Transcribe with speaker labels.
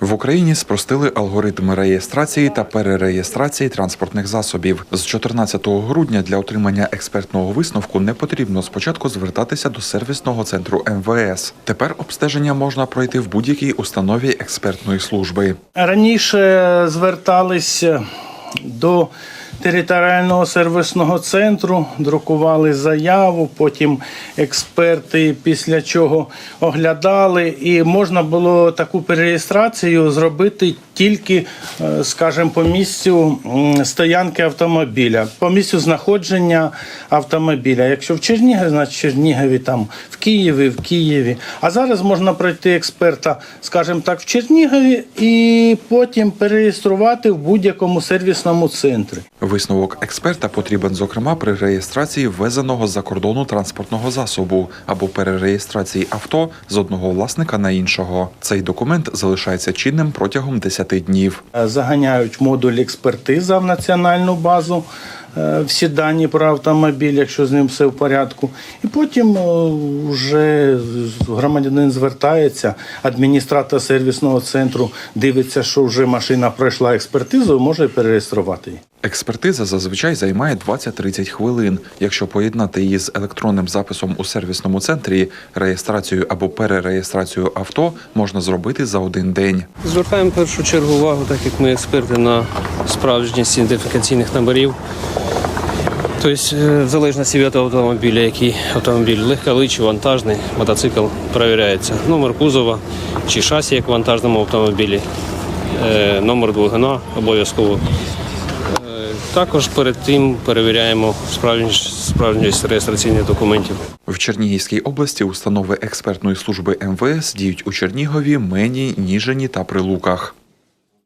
Speaker 1: В Україні спростили алгоритми реєстрації та перереєстрації транспортних засобів. З 14 грудня для отримання експертного висновку не потрібно спочатку звертатися до сервісного центру МВС. Тепер обстеження можна пройти в будь-якій установі експертної служби.
Speaker 2: Раніше зверталися до територіального сервісного центру, друкували заяву, потім експерти після чого оглядали, і можна було таку перереєстрацію зробити тільки, е, скажімо, по місцю стоянки автомобіля, по місцю знаходження автомобіля. Якщо в Чернігові, значить в Чернігові, там в Києві, в Києві. А зараз можна пройти експерта, скажімо так, в Чернігові і потім перереєструвати в будь-якому сервісному центрі.
Speaker 1: Висновок експерта потрібен, зокрема, при реєстрації ввезеного з-за кордону транспортного засобу або перереєстрації авто з одного власника на іншого. Цей документ залишається чинним протягом 10 днів.
Speaker 2: Е, Заганяють модуль експертиза в національну базу. е, Всі дані про автомобіль, якщо з ним все в порядку, і потім е, вже громадянин звертається, адміністратор сервісного центру дивиться, що вже машина пройшла експертизу, може перереєструвати її.
Speaker 1: Експертиза зазвичай займає 20-30 хвилин. Якщо поєднати її з електронним записом у сервісному центрі, реєстрацією або перереєстрацією авто можна зробити за один день.
Speaker 3: Звертаємо в першу чергу увагу, так як ми експерти на справжність ідентифікаційних номерів. Тобто, е, в залежності від автомобіля, який автомобіль легковий чи вантажний, мотоцикл перевіряється. Номер кузова чи шасі, як в вантажному автомобілі, е, номер двигуна обов'язково. Також перед тим перевіряємо справжність, справжність реєстраційних документів.
Speaker 1: В Чернігівській області установи експертної служби МВС діють у Чернігові, Мені, Ніжині та Прилуках.